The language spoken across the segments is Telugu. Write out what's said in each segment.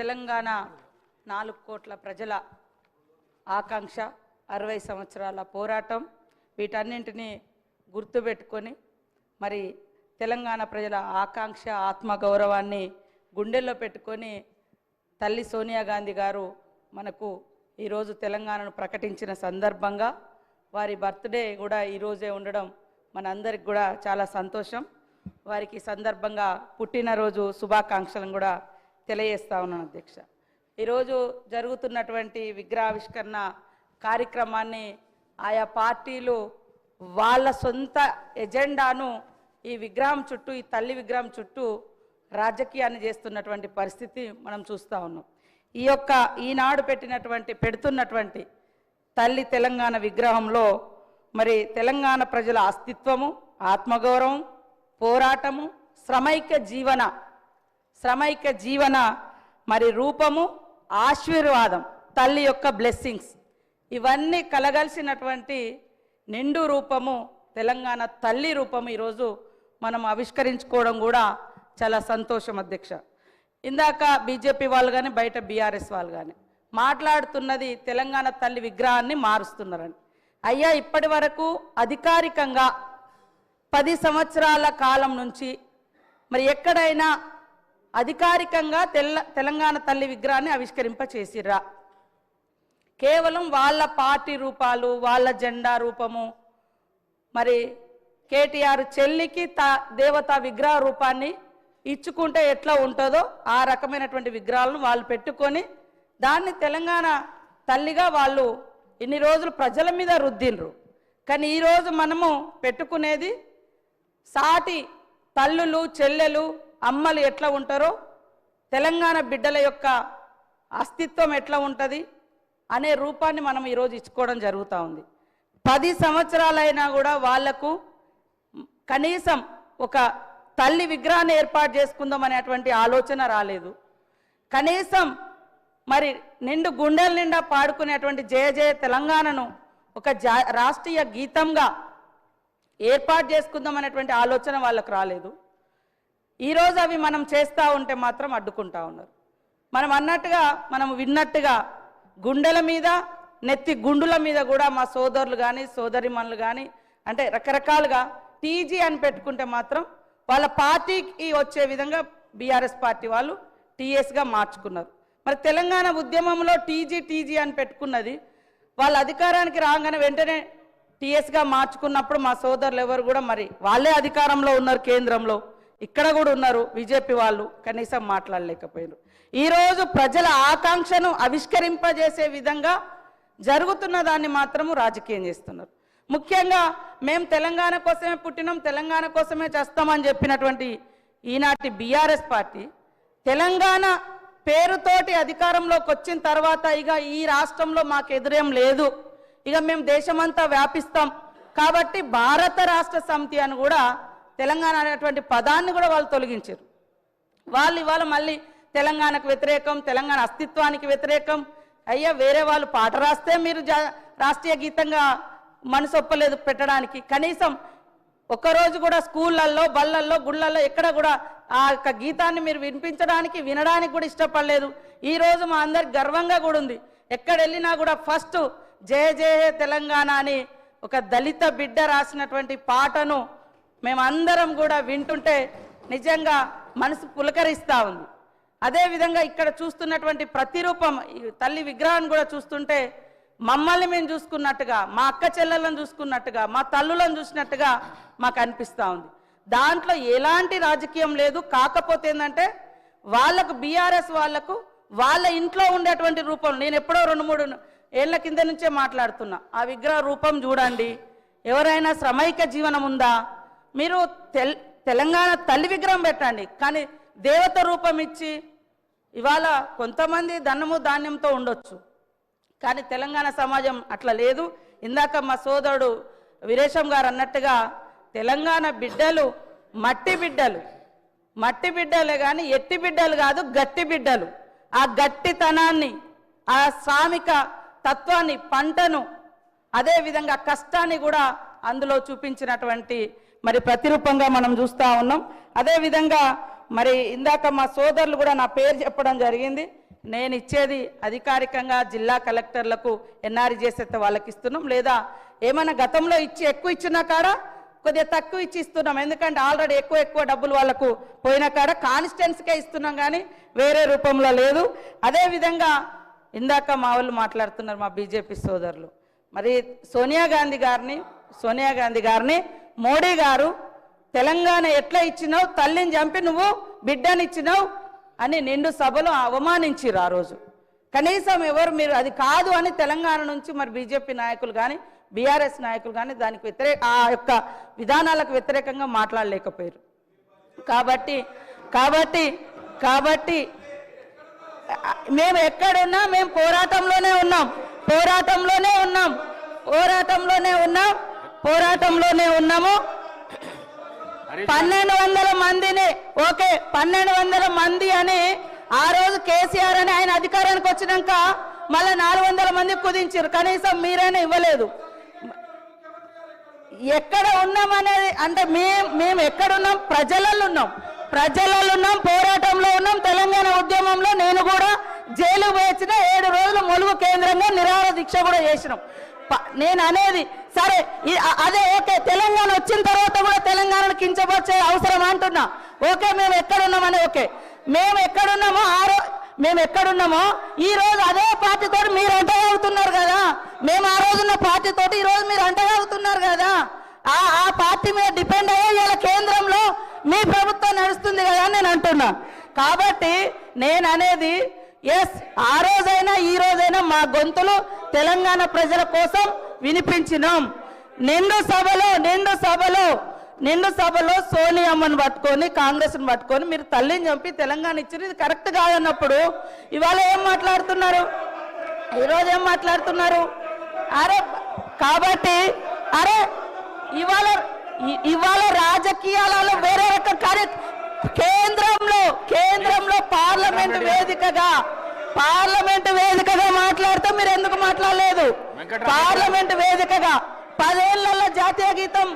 తెలంగాణ నాలుగు కోట్ల ప్రజల ఆకాంక్ష అరవై సంవత్సరాల పోరాటం వీటన్నింటినీ గుర్తుపెట్టుకొని మరి తెలంగాణ ప్రజల ఆకాంక్ష ఆత్మగౌరవాన్ని గుండెల్లో పెట్టుకొని తల్లి సోనియా గాంధీ గారు మనకు ఈరోజు తెలంగాణను ప్రకటించిన సందర్భంగా వారి బర్త్డే కూడా ఈరోజే ఉండడం మనందరికి కూడా చాలా సంతోషం. వారికి సందర్భంగా పుట్టినరోజు శుభాకాంక్షలను కూడా తెలియజేస్తా ఉన్నాను అధ్యక్ష. ఈరోజు జరుగుతున్నటువంటి విగ్రహావిష్కరణ కార్యక్రమాన్ని ఆయా పార్టీలు వాళ్ళ సొంత ఎజెండాను ఈ విగ్రహం చుట్టూ ఈ తల్లి విగ్రహం చుట్టూ రాజకీయాన్ని చేస్తున్నటువంటి పరిస్థితి మనం చూస్తూ ఉన్నాం. ఈ యొక్క ఈనాడు పెట్టినటువంటి పెడుతున్నటువంటి తల్లి తెలంగాణ విగ్రహంలో మరి తెలంగాణ ప్రజల అస్తిత్వము ఆత్మగౌరవం పోరాటము శ్రమైక జీవన శ్రమైక జీవన మరి రూపము ఆశీర్వాదం తల్లి యొక్క బ్లెస్సింగ్స్ ఇవన్నీ కలగలిసినటువంటి నిండు రూపము తెలంగాణ తల్లి రూపము ఈరోజు మనం ఆవిష్కరించుకోవడం కూడా చాలా సంతోషం అధ్యక్ష. ఇందాక బీజేపీ వాళ్ళు కానీ బయట బీఆర్ఎస్ వాళ్ళు కానీ మాట్లాడుతున్నది తెలంగాణ తల్లి విగ్రహాన్ని మారుస్తున్నారని. అయ్యా ఇప్పటి వరకు అధికారికంగా పది సంవత్సరాల కాలం నుంచి మరి ఎక్కడైనా అధికారికంగా తెల్ల తెలంగాణ తల్లి విగ్రహాన్ని ఆవిష్కరింప చేసిర్రా కేవలం వాళ్ళ పార్టీ రూపాలు వాళ్ళ జెండా రూపము మరి కేటీఆర్ చెల్లికి తా దేవతా విగ్రహ రూపాన్ని ఇచ్చుకుంటే ఎట్లా ఉంటుందో ఆ రకమైనటువంటి విగ్రహాలను వాళ్ళు పెట్టుకొని దాన్ని తెలంగాణ తల్లిగా వాళ్ళు ఇన్ని రోజులు ప్రజల మీద రుద్దిండ్రు. కానీ ఈరోజు మనము పెట్టుకునేది సాటి తల్లులు చెల్లెలు అమ్మలు ఎట్లా ఉంటారో తెలంగాణ బిడ్డల యొక్క అస్తిత్వం ఎట్లా ఉంటుంది అనే రూపాన్ని మనం ఈరోజు ఇచ్చుకోవడం జరుగుతూ ఉంది. పది సంవత్సరాలైనా కూడా వాళ్ళకు కనీసం ఒక తల్లి విగ్రహాన్ని ఏర్పాటు చేసుకుందాం అనేటువంటి ఆలోచన రాలేదు. కనీసం మరి నిండు గుండెల నిండా పాడుకునేటువంటి జయ జయ తెలంగాణను ఒక జా రాష్ట్రీయ గీతంగా ఏర్పాటు చేసుకుందాం అనేటువంటి ఆలోచన వాళ్ళకు రాలేదు. ఈరోజు అవి మనం చేస్తూ ఉంటే మాత్రం అడ్డుకుంటా ఉన్నారు. మనం అన్నట్టుగా మనం విన్నట్టుగా గుండెల మీద నెత్తి గుండుల మీద కూడా మా సోదరులు కానీ సోదరిమణులు కానీ అంటే రకరకాలుగా టీజీ అని పెట్టుకుంటే మాత్రం వాళ్ళ పార్టీకి వచ్చే విధంగా బీఆర్ఎస్ పార్టీ వాళ్ళు టీఎస్గా మార్చుకున్నారు. మరి తెలంగాణ ఉద్యమంలో టీజీ టీజీ అని పెట్టుకున్నది వాళ్ళ అధికారానికి రాగానే వెంటనే టీఎస్గా మార్చుకున్నప్పుడు మా సోదరులు ఎవరు కూడా మరి వాళ్ళే అధికారంలో ఉన్నారు కేంద్రంలో. ఇక్కడ కూడా ఉన్నారు బీజేపీ వాళ్ళు కనీసం మాట్లాడలేకపోయారు ఈరోజు ప్రజల ఆకాంక్షను ఆవిష్కరింపజేసే విధంగా జరుగుతున్న దాన్ని మాత్రము రాజకీయం చేస్తున్నారు. ముఖ్యంగా మేము తెలంగాణ కోసమే పుట్టినాం తెలంగాణ కోసమే చేస్తామని చెప్పినటువంటి ఈనాటి బీఆర్ఎస్ పార్టీ తెలంగాణ పేరుతోటి అధికారంలోకి వచ్చిన తర్వాత ఇక ఈ రాష్ట్రంలో మాకు ఎదురేం లేదు. ఇక మేము దేశమంతా వ్యాపిస్తాం. కాబట్టి భారత రాష్ట్ర సమితి అని కూడా తెలంగాణ అనేటువంటి పదాన్ని కూడా వాళ్ళు తొలగించారు. వాళ్ళు ఇవాళ మళ్ళీ తెలంగాణకు వ్యతిరేకం తెలంగాణ అస్తిత్వానికి వ్యతిరేకం. అయ్యా వేరే వాళ్ళు పాట రాస్తే మీరు జా- రాష్ట్రీయ గీతంగా మనసు ఒప్పలేదు పెట్టడానికి. కనీసం ఒక్కరోజు కూడా స్కూళ్ళల్లో బళ్ళల్లో గుళ్ళల్లో ఎక్కడ కూడా ఆ యొక్క గీతాన్ని మీరు వినిపించడానికి వినడానికి కూడా ఇష్టపడలేదు. ఈరోజు మా అందరికి గర్వంగా కూడా ఉంది. ఎక్కడ వెళ్ళినా కూడా ఫస్ట్ జయ జయ తెలంగాణ అని ఒక దళిత బిడ్డ రాసినటువంటి పాటను మేమందరం కూడా వింటుంటే నిజంగా మనసు పులకరిస్తూ ఉంది. అదేవిధంగా ఇక్కడ చూస్తున్నటువంటి ప్రతిరూపం తల్లి విగ్రహాన్ని కూడా చూస్తుంటే మమ్మల్ని మేము చూసుకున్నట్టుగా మా అక్క చెల్లెలను చూసుకున్నట్టుగా మా తల్లులను చూసినట్టుగా మాకు అనిపిస్తూ ఉంది. దాంట్లో ఎలాంటి రాజకీయం లేదు. కాకపోతే ఏంటంటే వాళ్ళకు బీఆర్ఎస్ వాళ్ళకు వాళ్ళ ఇంట్లో ఉండేటువంటి రూపం. నేను ఎప్పుడో రెండు మూడు ఏళ్ళ కింద నుంచే మాట్లాడుతున్నా. ఆ విగ్రహ రూపం చూడండి. ఎవరైనా శ్రమైక జీవనం ఉందా? మీరు తెల్ తెలంగాణ తల్లి విగ్రహం పెట్టండి. కానీ దేవత రూపం ఇచ్చి ఇవాళ కొంతమంది ధనము ధాన్యంతో ఉండొచ్చు. కానీ తెలంగాణ సమాజం అట్లా లేదు. ఇందాక మా సోదరుడు వీరేశం గారు అన్నట్టుగా తెలంగాణ బిడ్డలు మట్టి బిడ్డలు. మట్టి బిడ్డలే కానీ ఎట్టి బిడ్డలు కాదు గట్టి బిడ్డలు. ఆ గట్టితనాన్ని ఆ శ్రామిక తత్వాన్ని పంటను అదే విధంగా కష్టాన్ని కూడా అందులో చూపించినటువంటి మరి ప్రతిరూపంగా మనం చూస్తూ ఉన్నాం. అదే విధంగా మరి ఇందాక మా సోదరులు కూడా నా పేరు చెప్పడం జరిగింది. నేను ఇచ్చేది అధికారికంగా జిల్లా కలెక్టర్లకు ఎన్ఆర్ చేసేస్తే వాళ్ళకి ఇస్తున్నాం లేదా ఏమైనా గతంలో ఇచ్చి ఎక్కువ ఇచ్చినా కాడ కొద్దిగా తక్కువ ఇచ్చి ఇస్తున్నాం. ఎందుకంటే ఆల్రెడీ ఎక్కువ ఎక్కువ డబ్బులు వాళ్ళకు పోయిన కాడ కాన్స్టెన్స్కే ఇస్తున్నాం కానీ వేరే రూపంలో లేదు. అదేవిధంగా ఇందాక మా వాళ్ళు మాట్లాడుతున్నారు మా బీజేపీ సోదరులు. మరి సోనియా గాంధీ గారిని సోనియా గాంధీ గారిని మోడీ గారు తెలంగాణ ఎట్లా ఇచ్చినావు? తల్లిని చంపి నువ్వు బిడ్డనిచ్చినావు అని నిండు సభలో అవమానించిరు ఆ రోజు. కనీసం ఎవరు మీరు అది కాదు అని తెలంగాణ నుంచి మరి బీజేపీ నాయకులు కానీ బీఆర్ఎస్ నాయకులు కానీ దానికి వ్యతిరేక ఆ యొక్క విధానాలకు వ్యతిరేకంగా మాట్లాడలేకపోయారు కాబట్టి కాబట్టి కాబట్టి మేము ఎక్కడున్నా మేము పోరాటంలోనే ఉన్నాం. పోరాటంలోనే ఉన్నాం. పోరాటంలోనే ఉన్నాం. పోరాటంలోనే ఉన్నాము. పన్నెండు వందల మందిని ఓకే పన్నెండు వందల మంది అని ఆ రోజు కేసీఆర్ అని ఆయన అధికారానికి వచ్చినాక మళ్ళీ నాలుగు వందల మంది కుదించారు కనీసం మీరైనా ఇవ్వలేదు. ఎక్కడ ఉన్నామనేది అంటే మేము మేము ఎక్కడున్నాం? ప్రజలలో ఉన్నాం. ప్రజలలో ఉన్నాం పోరాటంలో ఉన్నాం. తెలంగాణ ఉద్యమంలో నేను కూడా జైలు వేసిన ఏడు రోజులు మొలుగు కేంద్రంగా నిరాహార దీక్ష కూడా చేసినాం. నేను అనేది సరే అదే ఓకే తెలంగాణ వచ్చిన తర్వాత కూడా తెలంగాణను కించపరిచే అవసరం అంటున్నా. ఓకే మేము ఎక్కడున్నామని ఓకే. మేము ఎక్కడున్నామో ఆ మేము ఎక్కడున్నామో ఈ రోజు అదే పార్టీ తోటి మీరు అంటగా అవుతున్నారు కదా. మేము ఆ రోజున్న పార్టీతోటి ఈ రోజు మీరు అంటగా అవుతున్నారు కదా. ఆ ఆ పార్టీ మీద డిపెండ్ అయ్యే ఇలా కేంద్రంలో మీ ప్రభుత్వం నడుస్తుంది కదా అని నేను అంటున్నా. కాబట్టి నేను అనేది ఎస్ ఆ రోజైనా ఈ రోజైనా మా గొంతులు తెలంగాణ ప్రజల కోసం వినిపించినాం. నిండు సభలో నిండు సభలో నిండు సభలో సోనియమ్మను పట్టుకొని కాంగ్రెస్ని పట్టుకొని మీరు తల్లిని చంపి తెలంగాణ ఇచ్చింది ఇది కరెక్ట్ కాదన్నప్పుడు ఇవాళ ఏం మాట్లాడుతున్నారు? ఈరోజు ఏం మాట్లాడుతున్నారు? అరే కాబట్టి అరే ఇవాళ ఇవాళ రాజకీయాలలో వేరే రకం కార్య కేంద్రంలో కేంద్రంలో పార్లమెంట్ వేదికగా పార్లమెంట్ వేదికగా మాట్లాడితే మీరు ఎందుకు మాట్లాడలేదు? పార్లమెంట్ వేదికగా పదేళ్ళలో జాతీయ గీతం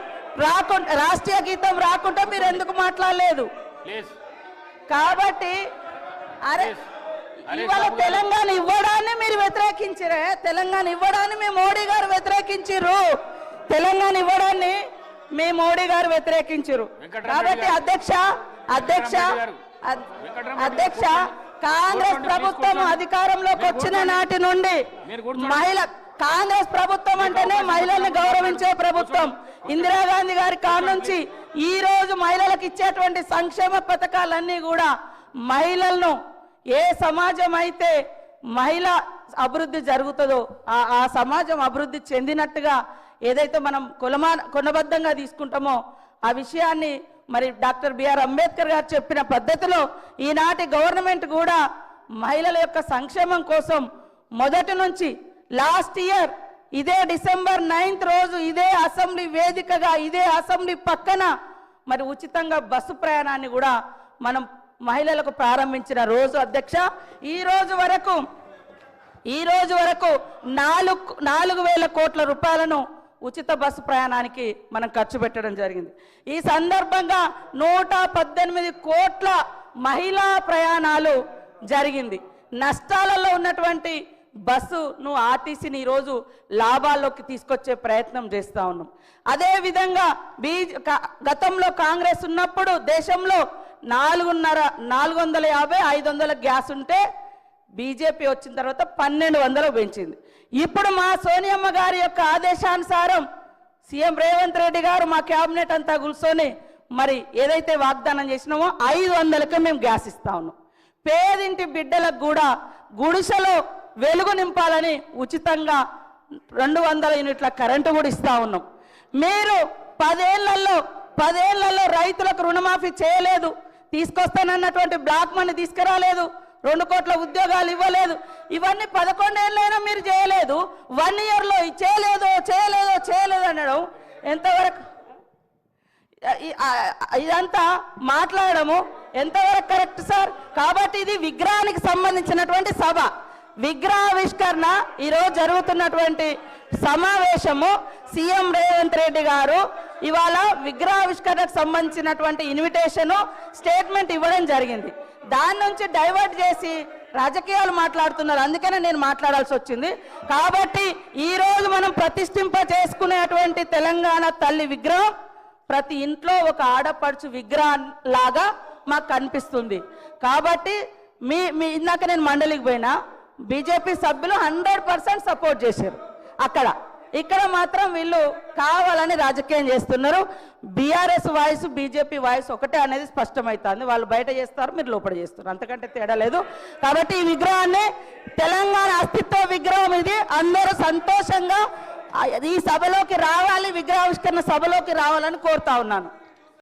రాకుండా రాష్ట్రీయ గీతం రాకుండా మీరు ఎందుకు మాట్లాడలేదు? కాబట్టి అరే ఇవాళ. తెలంగాణ ఇవ్వడాన్ని మీరు వ్యతిరేకించరే తెలంగాణ ఇవ్వడాన్ని మీ మోడీ గారు వ్యతిరేకించారు తెలంగాణ ఇవ్వడాన్ని మీ మోడీ గారు వ్యతిరేకించారు కాబట్టి. అధ్యక్ష అధ్యక్ష అధ్యక్ష. కాంగ్రెస్ ప్రభుత్వం. అధికారంలోకి వచ్చిన. నాటి నుండి. మహిళ కాంగ్రెస్ ప్రభుత్వం అంటేనే మహిళల్ని. గౌరవించే ప్రభుత్వం ఇందిరాగాంధీ గారి కాడ నుంచి ఈ రోజు మహిళలకు ఇచ్చేటువంటి సంక్షేమ పథకాలన్నీ కూడా మహిళలను ఏ సమాజం అయితే మహిళ అభివృద్ధి జరుగుతుందో ఆ ఆ సమాజం అభివృద్ధి చెందినట్టుగా ఏదైతే మనం కొలమా కొనబద్ధంగా తీసుకుంటామో ఆ విషయాన్ని మరి డాక్టర్ బిఆర్ అంబేద్కర్ గారు చెప్పిన పద్ధతిలో ఈనాటి గవర్నమెంట్ కూడా మహిళల యొక్క సంక్షేమం కోసం మొదటి నుంచి లాస్ట్ ఇయర్ ఇదే డిసెంబర్ నైన్త్ రోజు ఇదే అసెంబ్లీ వేదికగా ఇదే అసెంబ్లీ పక్కన మరి ఉచితంగా బస్సు ప్రయాణాన్ని కూడా మనం మహిళలకు ప్రారంభించిన రోజు అధ్యక్ష. ఈ రోజు వరకు ఈ రోజు వరకు నాలుగు నాలుగు వేల కోట్ల రూపాయలను ఉచిత బస్సు ప్రయాణానికి మనం ఖర్చు పెట్టడం జరిగింది. ఈ సందర్భంగా నూట పద్దెనిమిది కోట్ల మహిళా ప్రయాణాలు జరిగింది. నష్టాలలో ఉన్నటువంటి బస్సును ఆర్టీసీని ఈరోజు లాభాల్లోకి తీసుకొచ్చే ప్రయత్నం చేస్తూ ఉన్నాం. అదేవిధంగా బీజ్ గతంలో కాంగ్రెస్ ఉన్నప్పుడు దేశంలో నాలుగున్నర నాలుగు వందల యాభై ఐదు వందల గ్యాస్ ఉంటే బీజేపీ వచ్చిన తర్వాత పన్నెండు వందలు పెంచింది. ఇప్పుడు మా సోనియమ్మ గారి యొక్క ఆదేశానుసారం సీఎం రేవంత్ రెడ్డి గారు మా క్యాబినెట్ అంతా కూర్చొని మరి ఏదైతే వాగ్దానం చేసినామో ఐదు వందలకే మేము గ్యాస్ ఇస్తా ఉన్నాం. పేదింటి బిడ్డలకు కూడా గుడిసెలో వెలుగు నింపాలని ఉచితంగా రెండు వందల యూనిట్ల కరెంటు కూడా ఇస్తా ఉన్నాం. మీరు పదేళ్ళలో పదేళ్ళలో రైతులకు రుణమాఫీ చేయలేదు తీసుకొస్తానన్నటువంటి బ్లాక్ మనీ తీసుకురాలేదు రెండు కోట్ల ఉద్యోగాలు ఇవ్వలేదు. ఇవన్నీ పదకొండేళ్ళైనా మీరు చేయలేదు. వన్ ఇయర్లో చేయలేదో చేయలేదో చేయలేదు అనడం ఎంతవరకు? ఇదంతా మాట్లాడము. ఎంతవరకు కరెక్ట్ సార్? కాబట్టి ఇది విగ్రహానికి సంబంధించినటువంటి సభ. విగ్రహావిష్కరణ ఈరోజు జరుగుతున్నటువంటి సమావేశము. సీఎం రేవంత్ రెడ్డి గారు ఇవాళ విగ్రహావిష్కరణకు సంబంధించినటువంటి ఇన్విటేషను స్టేట్మెంట్ ఇవ్వడం జరిగింది. దాని నుంచి డైవర్ట్ చేసి రాజకీయాలు మాట్లాడుతున్నారు. అందుకనే నేను మాట్లాడాల్సి వచ్చింది. కాబట్టి ఈ రోజు మనం ప్రతిష్ఠింప చేసుకునేటువంటి తెలంగాణ తల్లి విగ్రహం ప్రతి ఇంట్లో ఒక ఆడపడుచు విగ్రహం లాగా మాకు కనిపిస్తుంది. కాబట్టి మీ మీ ఇందాక నేను మండలికి పోయినా బీజేపీ సభ్యులు హండ్రెడ్ పర్సెంట్ సపోర్ట్ చేశారు. అక్కడ ఇక్కడ మాత్రం వీళ్ళు కావాలని రాజకీయం చేస్తున్నారు. బీఆర్ఎస్ వాయిస్ బీజేపీ వాయిస్ ఒకటే అనేది స్పష్టమవుతుంది. వాళ్ళు బయట చేస్తారు మీరు లోపల చేస్తారు. అంతకంటే తేడా లేదు. కాబట్టి ఈ విగ్రహాన్ని తెలంగాణ అస్తిత్వ విగ్రహం ఇది. అందరూ సంతోషంగా ఈ సభలోకి రావాలి విగ్రహావిష్కరణ సభలోకి రావాలని కోరుతా ఉన్నాను.